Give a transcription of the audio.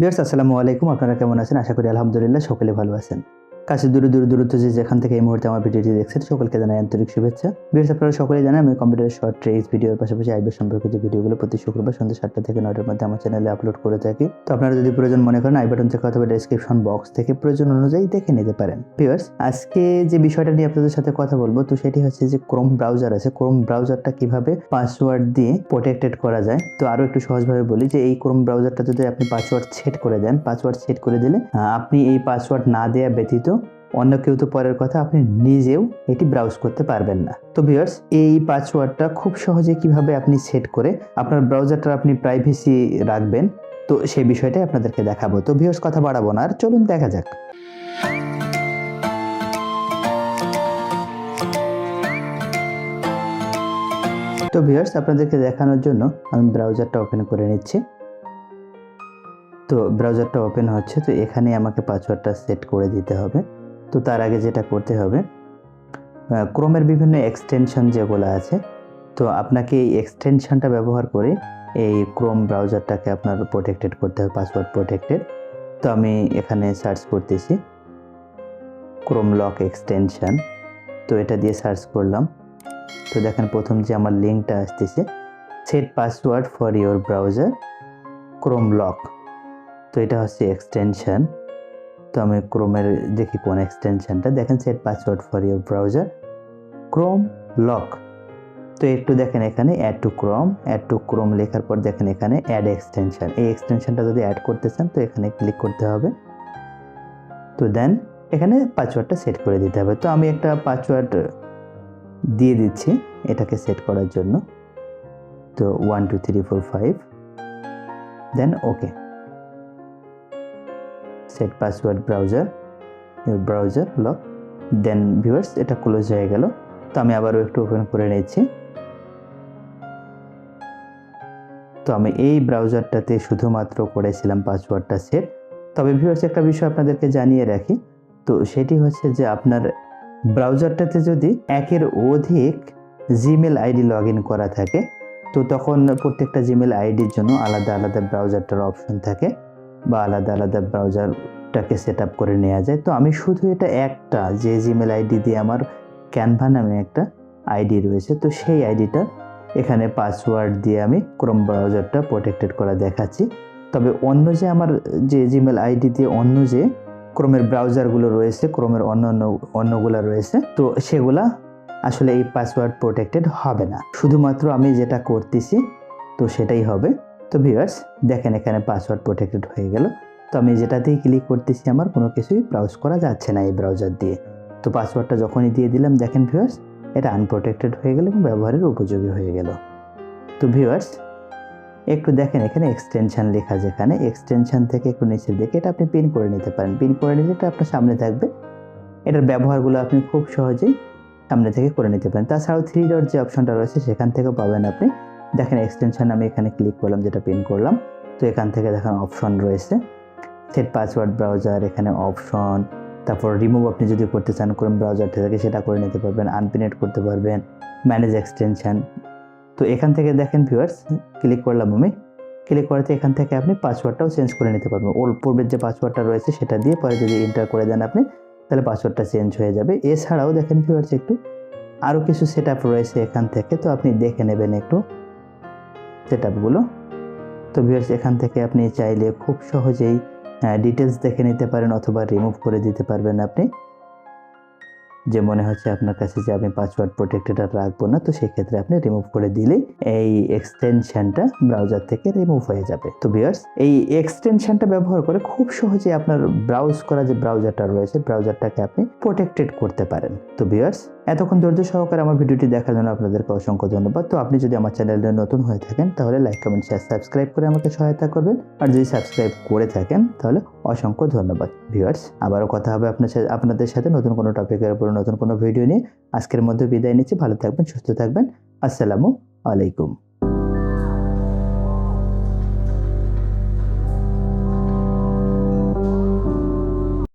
বিয়ার্স আসসালামু আলাইকুম। আপনারা কেমন আছেন? আশা করি আলহামদুলিল্লাহ সকলে ভালো আছেন। কাছে দূরে দূরে দূরত্ব যে যেখান থেকে এই মুহূর্তে আমার ভিডিওটি দেখছেন সকলকে জানাই আন্তরিক শুভেচ্ছা। বিয়ার্স আপনারা সকলেই জানেন আমি কম্পিউটার শর্ট ট্রেস ভিডিওর পাশাপাশি আইবের সম্পর্কিত ভিডিওগুলো প্রতি শুক্রবার সন্ধ্যা সাতটা থেকে নয়টার মধ্যে আমার চ্যানেলে আপলোড করে থাকি। তো আপনারা যদি প্রয়োজন মনে করেন, আই বাটন থেকে অথবা ডেসক্রিপশন বক্স থেকে প্রয়োজন অনুযায়ী দেখে নিতে পারেন। ভিউয়ার্স আজকে যে বিষয়টা নিয়ে আপনাদের সাথে কথা বলব, তো সেটি হচ্ছে যে ক্রোম ব্রাউজার আছে। ক্রোম ব্রাউজারটা কীভাবে পাসওয়ার্ড দিয়ে প্রোটেক্টেড করা যায়, তো আরও একটু সহজভাবে বলি যে এই ক্রোম ব্রাউজারটা যদি আপনি পাসওয়ার্ড সেট করে দেন পাসওয়ার্ড সেট করে দিলে আপনি এই পাসওয়ার্ড না দেয়া ব্যতীত অন্য কেউ তো পরের কথা আপনি নিজেও এটি ব্রাউজ করতে পারবেন না। তো ভিউয়ার্স এই পাসওয়ার্ডটা খুব সহজে কীভাবে আপনি সেট করে আপনার ব্রাউজারটা আপনি প্রাইভেসি রাখবেন, তো সেই বিষয়টাই আপনাদেরকে দেখাবো। তো ভিউয়ার্স কথা বাড়াবো না, আর চলুন দেখা যাক। তো ভিউয়ার্স আপনাদেরকে দেখানোর জন্য আমি ব্রাউজারটা ওপেন করে নিচ্ছি। তো ব্রাউজারটা ওপেন হচ্ছে, তো এখানে আমাকে পাসওয়ার্ডটা সেট করে দিতে হবে। তো তার আগে যেটা করতে হবে ক্রোমের বিভিন্ন এক্সটেনশন যেগুলো আছে, তো আপনাকে এই এক্সটেনশনটা ব্যবহার করে এই ক্রোম ব্রাউজারটাকে আপনার প্রোটেক্টেড করতে হবে পাসওয়ার্ড প্রোটেক্টেড তো আমি এখানে সার্চ করতেছি, ক্রোম লক এক্সটেনশন তো এটা দিয়ে সার্চ করলাম। তো দেখেন প্রথম যে আমার লিঙ্কটা আসতেছে set password for your browser Chrome lock. তো এটা হচ্ছে এক্সটেনশন তো আমি ক্রোমের দেখি কোন এক্সটেনশনটা দেখেন set password for your browser Chrome lock তো একটু দেখেন এখানে add to Chrome add to Chrome লেখার পর দেখেন এখানে অ্যাড এক্সটেনশন এই এক্সটেনশনটা যদি অ্যাড করতে চান, তো এখানে ক্লিক করতে হবে। তো দেন এখানে পাসওয়ার্ডটা সেট করে দিতে হবে। তো আমি একটা পাসওয়ার্ড দিয়ে দিচ্ছি এটাকে সেট করার জন্য। তো one two three four five then okay set password browser your browser lock then viewers এটা ক্লোজ হয়ে গেল। তো আমি আবারও একটু ওপেন করে নিচ্ছি তো আমি এই ব্রাউজারটাতে শুধুমাত্র করেছিলাম পাসওয়ার্ডটা সেট তবে ভিউয়ার্স একটা বিষয় আপনাদেরকে জানিয়ে রাখি। তো সেটি হচ্ছে যে আপনার ব্রাউজারটাতে যদি একের অধিক জিমেল আইডি লগ করা থাকে, তো তখন প্রত্যেকটা জিমেল আইডির জন্য আলাদা আলাদা ব্রাউজারটার অপশন থাকে। বা আলাদা আলাদা ব্রাউজারটাকে সেট আপ করে নেওয়া যায়। তো আমি শুধু এটা একটা যে জিমেল আইডি দিয়ে আমার ক্যানভা নামে একটা আইডি রয়েছে, তো সেই আইডিটা এখানে পাসওয়ার্ড দিয়ে আমি ক্রোম ব্রাউজারটা প্রোটেক্টেড করা দেখাচ্ছি। তবে অন্য যে আমার যে জিমেল আইডি দিয়ে অন্য যে ক্রোমের ব্রাউজারগুলো রয়েছে ক্রোমের অন্য অন্য, অন্যগুলো রয়েছে, তো সেগুলা আসলে এই পাসওয়ার্ড প্রোটেক্টেড হবে না। শুধুমাত্র আমি যেটা করতেছি, তো সেটাই হবে। তো ভিউয়ার্স দেখেন এখানে পাসওয়ার্ড প্রোটেক্টেড হয়ে গেল। তো আমি যেটাতেই ক্লিক করতেছি আমার কোনো কিছুই ব্রাউজ করা যাচ্ছে না এই ব্রাউজার দিয়ে। তো পাসওয়ার্ডটা যখনই দিয়ে দিলাম, দেখেন ভিউয়ার্স এটা আনপ্রোটেক্টেড হয়ে গেল এবং ব্যবহারের উপযোগী হয়ে গেল। তো ভিউয়ার্স একটু দেখেন এখানে এক্সটেনশন লেখা যেখানে এক্সটেনশান থেকে একটু নিচের দিকে এটা আপনি পিন করে নিতে পারেন। পিন করে নিলে এটা আপনার সামনে থাকবে। এটার ব্যবহারগুলো আপনি খুব সহজেই সামনে থেকে করে নিতে পারেন। তাছাড়াও থ্রি ডট যে অপশনটা রয়েছে, সেখান থেকেও পাবেন আপনি দেখেন এক্সটেনশন আমি এখানে ক্লিক করলাম, যেটা পিন করলাম। তো এখান থেকে দেখেন অপশন রয়েছে। সেট পাসওয়ার্ড ব্রাউজার এখানে অপশন তারপর রিমুভ আপনি যদি করতে চান ক্রোম ব্রাউজার থেকে সেটা করে নিতে পারবেন আনপিনেট করতে পারবেন ম্যানেজ এক্সটেনশন তো এখান থেকে দেখেন ভিউয়ার্স ক্লিক করলাম আমি। ক্লিক করাতে এখান থেকে আপনি পাসওয়ার্ডটাও চেঞ্জ করে নিতে পারবেন। ওর পূর্বের যে পাসওয়ার্ডটা রয়েছে, সেটা দিয়ে পরে যদি এন্টার করে দেন আপনি, তাহলে পাসওয়ার্ডটা চেঞ্জ হয়ে যাবে। এছাড়াও দেখেন ভিউয়ার্স একটু আরও কিছু সেট রয়েছে এখান থেকে। তো আপনি দেখে নেবেন একটু। সেট আপগুলো তো ভিউয়ার্স এখান থেকে আপনি চাইলে খুব সহজেই ডিটেলস দেখে নিতে পারেন অথবা রিমুভ করে দিতে পারবেন আপনি। যে মনে হচ্ছে আপনার কাছে যে আমি পাসওয়ার্ড প্রোটেক্টেড আর রাখব না, তো সেক্ষেত্রে আপনি রিমুভ করে দিলেই এই এক্সটেনশনটা ব্রাউজার থেকে রিমুভ হয়ে যাবে। তো ভিউয়ার্স এই এক্সটেনশনটা ব্যবহার করে খুব সহজে আপনার ব্রাউজ করা যে ব্রাউজারটা রয়েছে ব্রাউজারটাকে আপনি প্রোটেক্টেড করতে পারেন। তো ভিউয়ার্স এতক্ষণ ধৈর্য সহকারে আমার ভিডিওটি দেখার জন্য আপনাদেরকে অসংখ্য ধন্যবাদ। তো আপনি যদি আমার চ্যানেলে নতুন হয়ে থাকেন, তাহলে লাইক কমেন্ট শেয়ার সাবস্ক্রাইব করে আমাকে সহায়তা করবেন। আর যদি সাবস্ক্রাইব করে থাকেন, তাহলে অসংখ্য ধন্যবাদ। ভিউয়ার্স আবারও কথা হবে আপনার সাথে আপনাদের সাথে নতুন কোনো টপিকের উপর, নতুন কোনো ভিডিও নিয়ে। আজকের মধ্যে বিদায় নিচ্ছি। ভালো থাকবেন, সুস্থ থাকবেন। আসসালামু আলাইকুম।